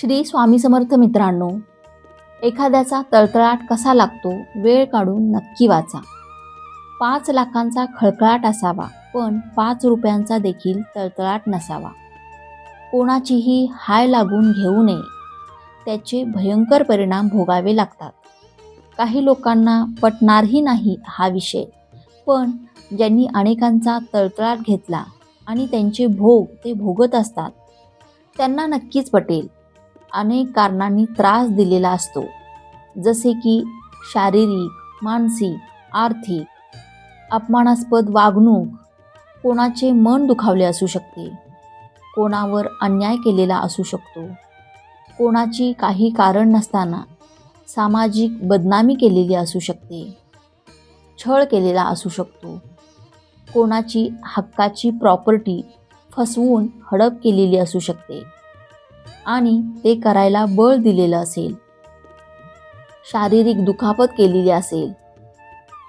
श्री स्वामी समर्थ मित्रांनो एखाद्याचा तळतळाट कसा लागतो वेळ काढून नक्की वाचा. पाच लाखांचा खळखळाट असावा पण पाच रुपयांचा देखील तळतळाट नसावा. कोणाचीही हाय लागून घेऊ नये त्याचे भयंकर परिणाम भोगावे लागतात. काही लोकांना पटणारही नाही हा विषय पण ज्यांनी अनेकांचा तळतळाट घेतला आणि त्यांचे भोग ते भोगत असतात त्यांना नक्कीच पटेल. अनेक कारणांनी त्रास दिलेला असतो. जसे की शारीरिक मानसिक आर्थिक अपमानास्पद वागणूक कोणाचे मन दुखावले असू शकते. कोणावर अन्याय केलेला असू शकतो. कोणाची काही कारण नसताना सामाजिक बदनामी केलेली असू शकते. छळ केलेला असू शकतो. कोणाची हक्काची प्रॉपर्टी फसवून हडप केलेली असू शकते. आणि ते करायला बळ दिलेलं असेल. शारीरिक दुखापत केलेली असेल.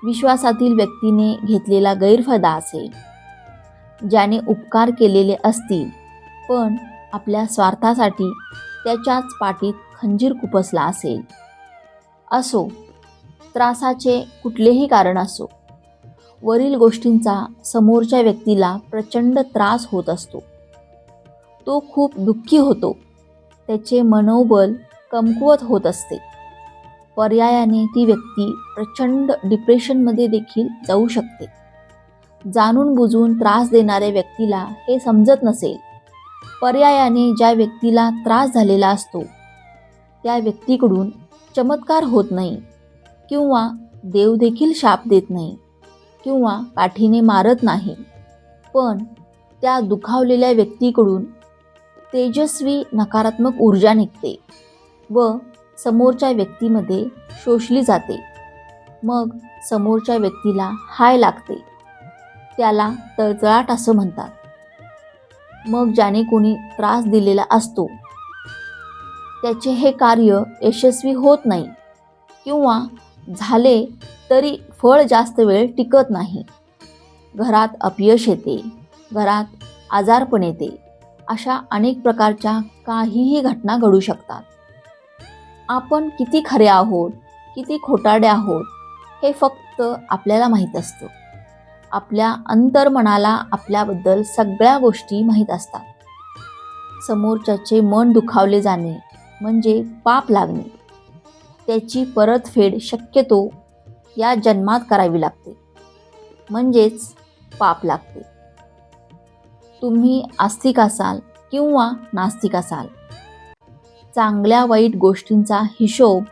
विश्वासातील व्यक्तीने घेतलेला गैरफायदा असेल. ज्याने उपकार केलेले असतील पण आपल्या स्वार्थासाठी त्याच्याच पाठीत खंजीर खुपसला असेल. असो त्रासाचे कुठलेही कारण असो वरील गोष्टींचा समोरच्या व्यक्तीला प्रचंड त्रास होत असतो. तो खूप दुःखी होतो. त्याचे मनोबल कमकुवत होत असते. पर्यायाने ती व्यक्ती प्रचंड डिप्रेशनमध्ये देखील जाऊ शकते. जाणून बुजून त्रास देणाऱ्या व्यक्तीला हे समजत नसेल. पर्यायाने ज्या व्यक्तीला त्रास झालेला असतो त्या व्यक्तीकडून चमत्कार होत नाही किंवा देव देखील शाप देत नाही किंवा काठीने मारत नाही. पण त्या दुखावलेल्या व्यक्तीकडून तेजस्वी नकारात्मक ऊर्जा निघते व समोरच्या व्यक्तीमध्ये शोषली जाते. मग समोरच्या व्यक्तीला हाय लागते. त्याला तळतळाट असं म्हणतात. मग ज्याने कोणी त्रास दिलेला असतो त्याचे हे कार्य यशस्वी होत नाही किंवा झाले तरी फळ जास्त वेळ टिकत नाही. घरात अपयश येते घरात आजारपण येते. अशा अनेक प्रकारच्या काहीही घटना घडू शकतात. आपण किती खरे आहोत किती खोटाडे आहोत हे फक्त आपल्याला माहीत असतं. आपल्या अंतर्मनाला आपल्याबद्दल सगळ्या गोष्टी माहीत असतात. समोरच्याचे मन दुखावले जाणे म्हणजे पाप लागणे. त्याची परतफेड शक्यतो या जन्मात करावी लागते. म्हणजेच पाप लागते. तुम्ही आस्तिक असाल किंवा नास्तिक असाल. चांगल्या वाईट गोष्टींचा हिशोब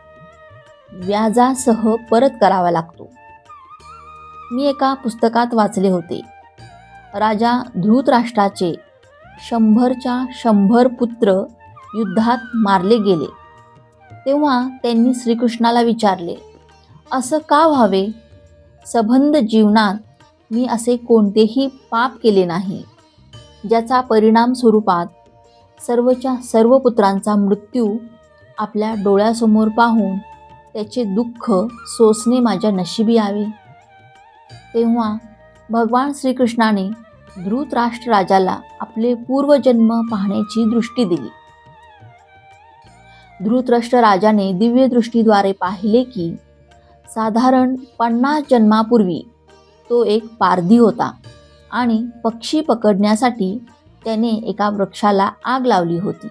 व्याजासह परत करावा लागतो. मी एका पुस्तकात वाचले होते. राजा धृतराष्ट्राचे शंभरच्या शंभर पुत्र युद्धात मारले गेले. तेव्हा त्यांनी श्रीकृष्णाला विचारले असं का व्हावे? सबंध जीवनात मी असे कोणतेही पाप केले नाही. ज्याचा परिणाम स्वरूपात सर्वच्या सर्व पुत्रांचा मृत्यू आपल्या डोळ्यासमोर पाहून त्याचे दुःख सोसणे माझ्या नशिबी यावे. तेव्हा भगवान श्रीकृष्णाने धृतराष्ट्र राजाला आपले पूर्वजन्म पाहण्याची दृष्टी दिली. धृतराष्ट्र राजाने दिव्य दृष्टीद्वारे पाहिले की साधारण पन्नास जन्मापूर्वी तो एक पारधी होता. आणि पक्षी पकडण्यासाठी त्याने एका वृक्षाला आग लावली होती.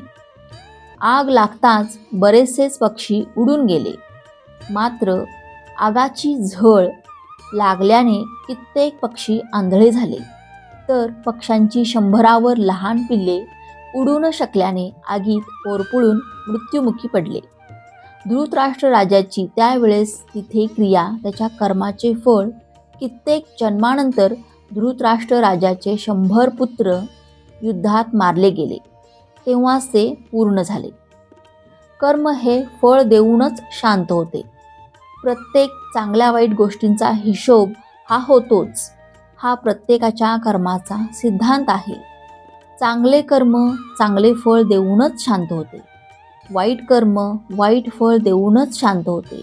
आग लागताच बरेचसेच पक्षी उडून गेले. मात्र आगाची झळ लागल्याने कित्येक पक्षी आंधळे झाले. तर पक्ष्यांची शंभरावर लहान पिल्ले उडू न शकल्याने आगीत पोरपुळून मृत्युमुखी पडले. धृतराष्ट्र राजाची त्यावेळेस तिथे क्रिया त्याच्या कर्माचे फळ कित्येक जन्मानंतर धृतराष्ट्र राजाचे शंभर पुत्र युद्धात मारले गेले. तेव्हाच ते पूर्ण झाले. कर्म हे फळ देऊनच शांत होते. प्रत्येक चांगल्या वाईट गोष्टींचा हिशोब हा होतोच. हा प्रत्येकाच्या कर्माचा सिद्धांत आहे. चांगले कर्म चांगले फळ देऊनच शांत होते. वाईट कर्म वाईट फळ देऊनच शांत होते.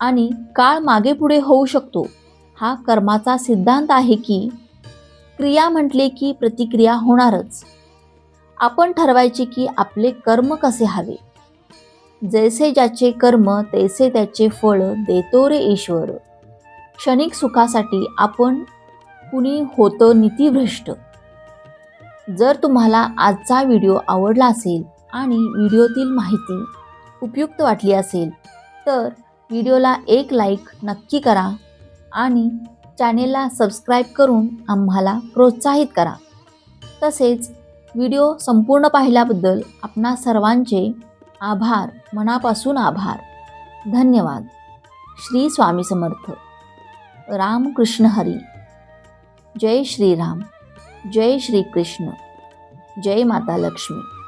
आणि काळ मागे पुढे होऊ शकतो. हा कर्माचा सिद्धांत आहे की क्रिया म्हटले की प्रतिक्रिया होणारच. आपण ठरवायचे की आपले कर्म कसे हवे. जैसे ज्याचे कर्म तैसे त्याचे फळ देतो रे ईश्वर. क्षणिक सुखासाठी आपण कुणी होतं नीतिभ्रष्ट. जर तुम्हाला आजचा व्हिडिओ आवडला असेल आणि व्हिडिओतील माहिती उपयुक्त वाटली असेल तर व्हिडिओला एक लाईक नक्की करा. आणि चॅनेलला सबस्क्राईब करून आम्हाला प्रोत्साहित करा. तसेच व्हिडिओ संपूर्ण पाहिल्याबद्दल आपणा सर्वांचे आभार मनापासून आभार. धन्यवाद. श्री स्वामी समर्थ. रामकृष्ण हरी. जय श्रीराम. जय श्री कृष्ण जय माता लक्ष्मी.